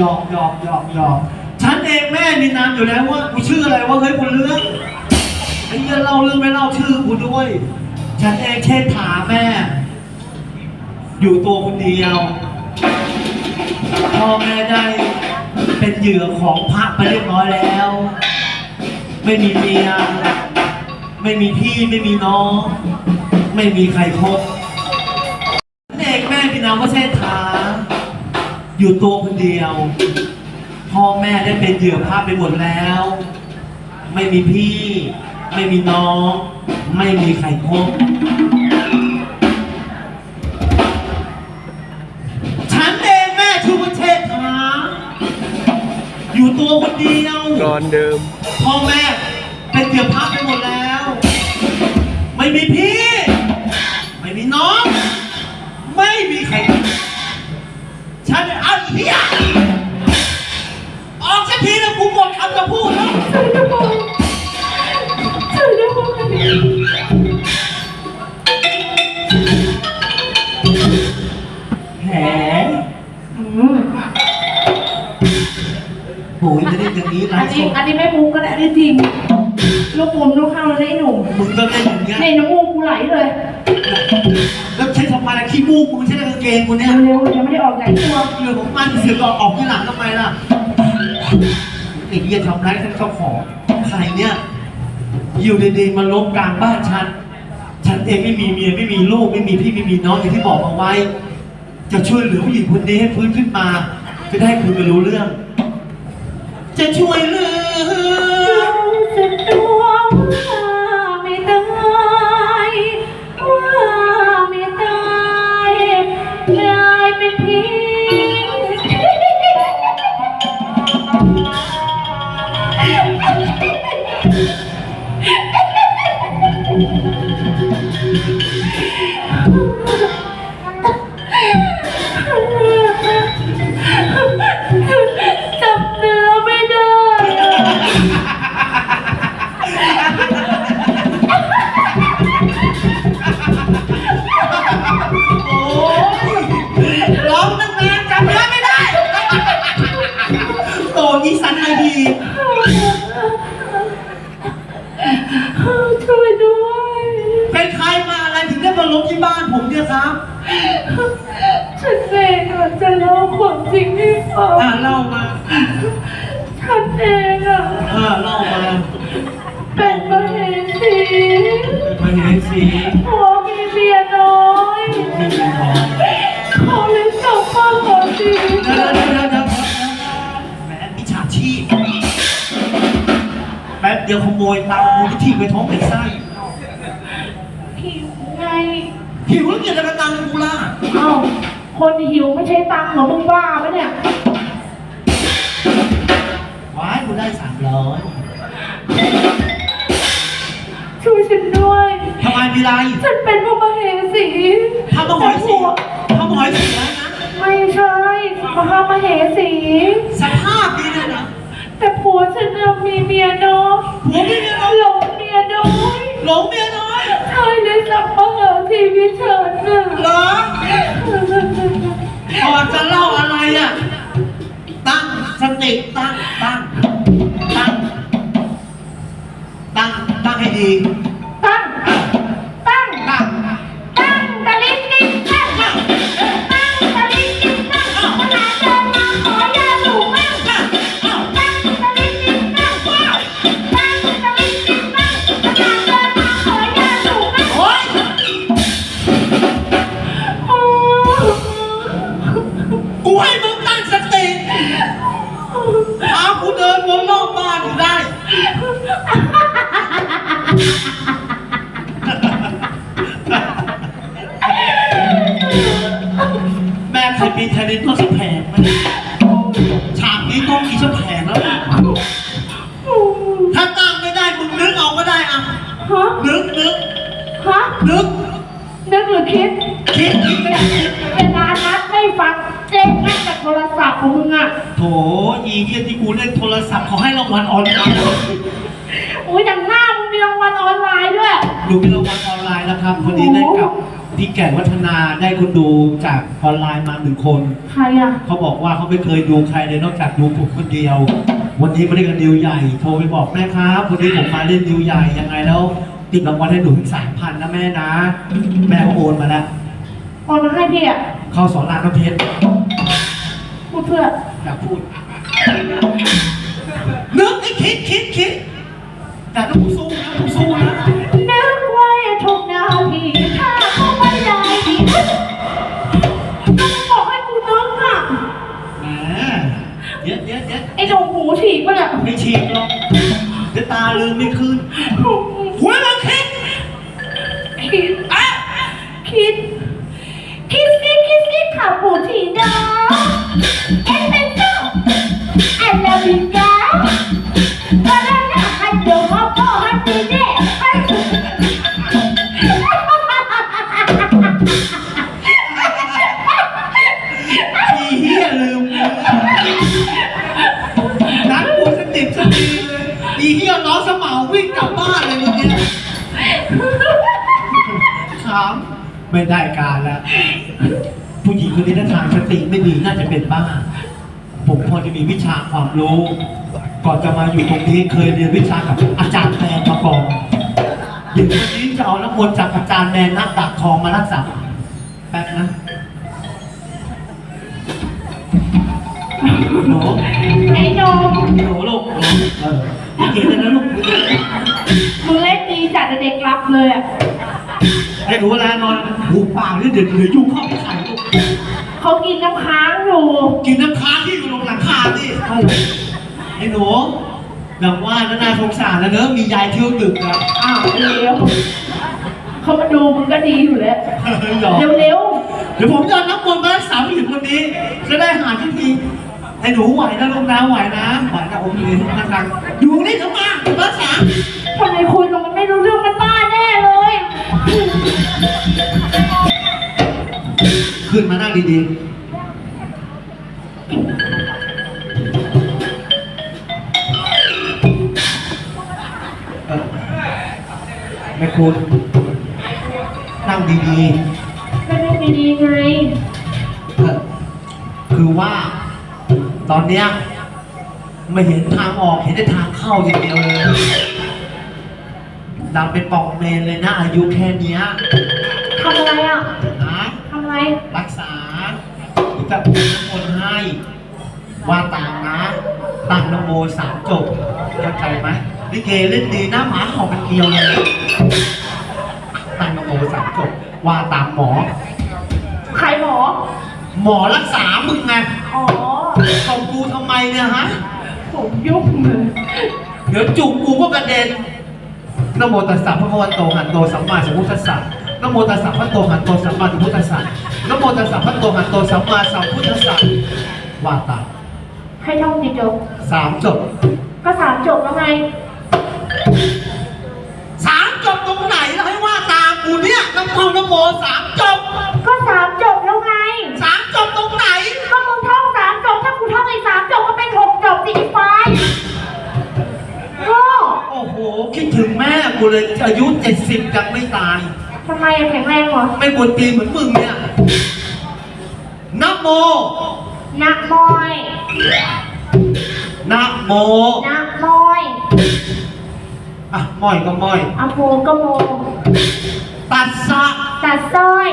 หยอกหยอกหยอกหยอกฉันเองแม่มีนามอยู่แล้วว่ากูชื่ออะไรว่าเฮ้ยคุณเรื่องไอ้เหี้ยเล่าเรื่องไม่เล่าชื่อกูด้วย ฉันเองเช่นถาแม่ อยู่ตัวคนเดียวพ่อแม่ได้เป็นเหยื่อของพระไปเรียบร้อยแล้ว ไม่มีเมียไม่มีพี่ไม่มีน้อง ไม่มีใครคบเด็กแม่พี่น้องก็เส้นทาง อยู่ตัวคนเดียว พ่อแม่ได้เป็นเหยื่อพระไปหมดแล้ว ไม่มีพี่ ไม่มีน้อง ไม่มีใครคบฉันเองแม่ชื่อว่าเชษฐาอยู่ตัวคนเดียว ก่อนเดิม พ่อแม่เป็นเหยื่อพระไปหมดแล้ว ไม่มีพี่ ไม่มีน้อง ไม่มีใคร ฉันเอาอีเหี้ยออกสักทีนะกูหมดคำจะพูดแล้วแหมโหยไม่ได้อย่างนี้ไลอันฟ์สนี้ดอันนี้ไม่มุกก็ได้อันนี้จริงลูกผมลูกเข้าแล้วได้หนุ่มมึงก็เล่นอย่างเงี้ยในน้ำมูกกูไหลเลย แล้วใช้ ทำไมล่ะขี้มูกมึงใช้ในกางเกงกูเนี่ยเร็วๆยังไม่ได้ออกจากตัวเรื่องของมันเสือกออกที่หลังทำไมล่ะไอ้เหี้ยทำร้ายทั้งเจ้าของใครเนี่ยอยู่ดีๆมาลบกลางบ้านฉัน ฉันเองไม่มีเมียไม่มีลูกไม่มีพี่ไม่มีน้องอย่างที่บอกเอาไว้ จะช่วยเหลือผู้หญิงคนนี้ให้ฟื้นขึ้นมา จะได้คุยกันรู้เรื่อง จะช่วยเหลือ ร้องตั้งนานจำเนื้อไม่ได้โอ้ยสันไอดีช่วยด้วยเป็นใครมาอะไรถึงได้มาลบที่บ้านผมเนี่ยครับ ฉันเองอะจะเล่าความจริงให้ฟังอ่าเล่ามาฉันเองอะเออเล่ามาเป็นมเหสีมาเห็นสีผัวมีเมียน้อย มีมีทองเขาเลยกลับมาขอชีวิตเดี๋ยวเดี๋ยวเดี๋ยวเดี๋ยวแหมมิจฉาชีพแป๊บเดียวขโมยตังค์มูลนิธิไปท้องไปไส้หิวไงหิวแล้วเกิดอะไรตังค์กูล่ะเอ้าคนหิวไม่ใช่ตังค์เหรอมึงบ้าปะเนี่ยว้ายกูได้สามร้อยช่วยฉันด้วยทำไมมีไรฉันเป็นพระมเหสีทำมาหอยสีทำหอยสีแล้วนะไม่ใช่มหามเหสี สภาพนี้เนี่ยนะแต่ผัวฉันน่ะมีเมียน้อยผัวไม่มีน้องหลงเมียน้อยหลงเมียน้อยใช่เลยสับมาเหอะชีวิตฉันน่ะเหรอก่อนจะเล่าอะไรอะตั้งสติตั้งตั้งตั้งตั้งตั้งให้ดี เหี้ยที่กูเล่นโทรศัพท์เขาให้รางวัลออนไลน์โอ้ยอย่างหน้ามึงมีรางวัลออนไลน์ด้วย ดูเป็นรางวัลออนไลน์นะครับวันนี้ได้กับที่แก่นวัฒนาได้คนดูจากออนไลน์มาหนึ่งคน ใครอะ เขาบอกว่าเขาไม่เคยดูใครเลยนอกจากดูผมคนเดียว วันนี้มาเล่นกันดิวใหญ่ โทรไปบอกแม่ครับวันนี้ผมมาเล่นดิวใหญ่ยังไงแล้ว ติดรางวัลให้หนูถึงสามพันนะแม่นะ แม่ก็โอนมาแล้วโอนมาให้พี่อะ เข้าสอนรามน้ำเพชร พูดเพื่ออยากพูดนึกไอ้คิดคิดคิดแต่ต้องสู้นะต้องสู้นะนึกไว้ทุกนาทีถ้าเขาไม่ได้ดีก็บอกให้กูนึกอะแหมเดี๋ยวเดี๋ยวเดี๋ยวไอ้ดงหูฉีกปะเนี่ยไม่ฉีกหรอกเดี๋ยวตาลืมไม่คืนหัว ไม่ได้การแล้ว ผู้หญิงคนนี้ถ้าทางสติไม่ดีน่าจะเป็นบ้า ผมพอจะมีวิชาความรู้ ก่อนจะมาอยู่ตรงนี้เคยเรียนวิชากับอาจารย์แมนมาก่อนอย่างวันนี้จะเอาน้ำมนต์จากอาจารย์แมนหน้าตากทองมารักษาแป๊บนะหนูไอ้ดงหนูลูกเออพี่เก่งเลยนะลูกมึงเล่นดีจัดแต่เด็กรับเลยอะ ไอ้หนูเวลานอนหูปากนี่เดี๋ยวเดี๋ยวยุ่งเข้าไปใส่ลูกเขากินน้ำค้างอยู่กินน้ำค้างที่อยู่ตรงหลังคาดิไอ้หนูแบบว่านานาสงสารแล้วเนอะมียายเที่ยวดึกอะอ้าวเร็วเขามาดูมึงก็ดีอยู่แล้วหรอเร็วเร็วเดี๋ยวผมจะเอาน้ำมนต์มารักษาผู้หญิงคนนี้จะได้หาที่ทีไอ้หนูไหวนะลูกนะไหวนะไหวนะผมยืนนั่งๆอยู่นี่เขามารักษาๆทำไมคุยกับมันไม่รู้เรื่อง ขึ้นมานั่งดีๆเออแม่คุณนั่งดีไม่ได้ไม่ดีไงๆเออคือว่า ตอนเนี้ยไม่เห็นทางออกเห็นแต่ทางเข้าอย่างเดียวเลยดำเป็นปองเมนเลยนะอายุแค่เนี้ย ทำอะไรอะ นะทำอะไรรักษาหรือแบบมีคนให้ว่าตามนะตั้งนโมสามจบเข้าใจไหมลิเกเล่นดีนะหมาเห่าเป็นเกลียวเลยตั้งนโมสามจบว่าตามหมอ ใครหมอ หมอรักษามึงไงอ๋อเอากูทำไมเนี่ยฮะผมยุ่งเลยเดี๋ยวจุกกูก็กระเด็นนโมตัสสะพระคะวะโตหันโตสัมมาสัมพุทธัสสะนโมตัสสะพระโตหันโตสัมมาสัมพุทธัสสะ นโมตัสสะพระโตหันโตสัมมาสัมพุทธัสสะว่าตามให้ท่องจิตจบ สามจบ ก็สามจบแล้วไง สามจบตรงไหนแล้วให้ว่าตามกูเนี่ยน้ำท่องน้ำโมสามจบก็สามจบแล้วไง สามจบตรงไหน ก็มึงท่องสามจบ ถ้ากูท่องอีกสามจบก็เป็นหกจบสิไอ้ไฟโง่โอ้โห คิดถึงแม่กูเลยอายุเจ็ดสิบยังไม่ตายทำ ไมอะแข็งแรงเหรอไม่กวนตีนเหมือนมึงเนี่ยนะโมนักมอยนะโมนักมอยอะม้อยก็ม้อย อะโมก็โมตัดสะตัดสร้อย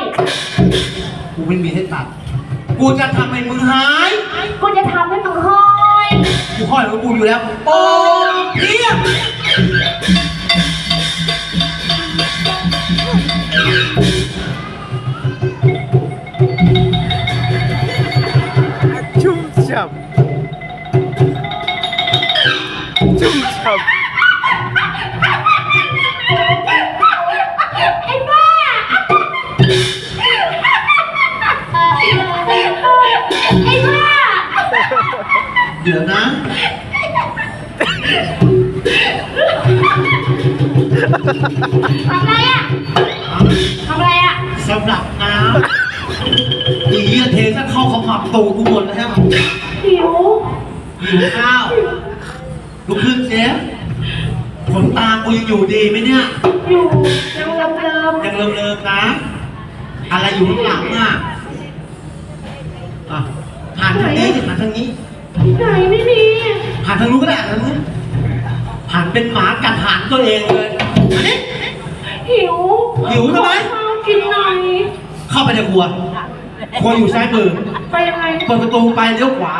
กูไม่มีให้ตัด กูจะทำให้มึงหายกูจะทำให้มึงห้อย กูห้อยของกูอยู่แล้วโอ้เพียบ ชุ่มฉ่ำไอ้บ้าไอ้บ้าเดี๋ยวนะ ทำอะไรอะทำอะไรอะสำหรับน้ำอีเทซะเข้าขมับตูกูหมดแล้วหิวหิวข้าว ลุกขึ้นเสียขนตากูยังอยู่ดีไหมเนี่ย อยู่ยังเลิมเลิมยังเลิมๆนะ อะไรอยู่ข้างหลังอะอะหันทางนี้สิหันทางนี้ไหนไม่มีหันทางนู้นก็ได้หันทางนู้นหันเป็นหมากัดหางตัวเองเลยอันนี้ หิวหิวทำไมขอข้าวกินหน่อยเข้าไปในครัว ครัวอยู่ซ้ายมือ ไปยังไงเปิดประตูไปเลี้ยวขวา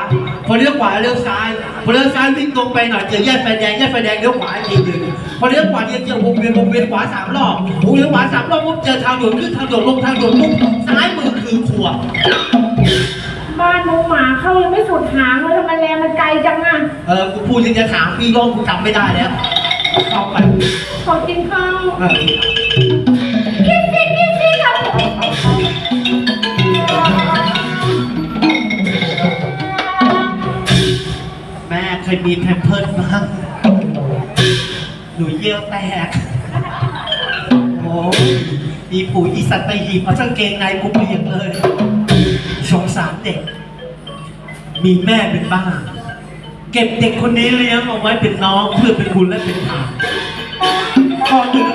พอเลี้ยวขวาเลี้ยวซ้าย พอเลี้ยวซ้ายวิ่งตรงไปหน่อยเจอแยกไฟแดงแยกไฟแดงเลี้ยวขวาอีกทีหนึ่งพอเลี้ยวขวาเนี่ยเจอวงเวียนวงเวียนขวาสามรอบวงเวียนขวาสามรอบปุ๊บเจอทางด่วนขึ้นทางด่วนลงทางด่วนปุ๊บซ้ายมือคือครัวบ้านหมูหมาเข้ายังไม่สุดหางเลยทำไมแรงมันไกลจังอะเออกูพูดยังจะถามพี่ร้องกูจำไม่ได้แล้วเข้าไปขอกินข้าว เคยมีแพมเพิร์ดบ้างหนูเยี่ยวแตก โอ้ยอีปุ๋ยอีสัตว์ไปหีบเอากางเกงในกูเปียกเลยสงสารเด็ก มีแม่เป็นบ้า เก็บเด็กคนนี้เลี้ยงเอาไว้เป็นน้องเพื่อเป็นคุณและเป็นทางก่อนอื่น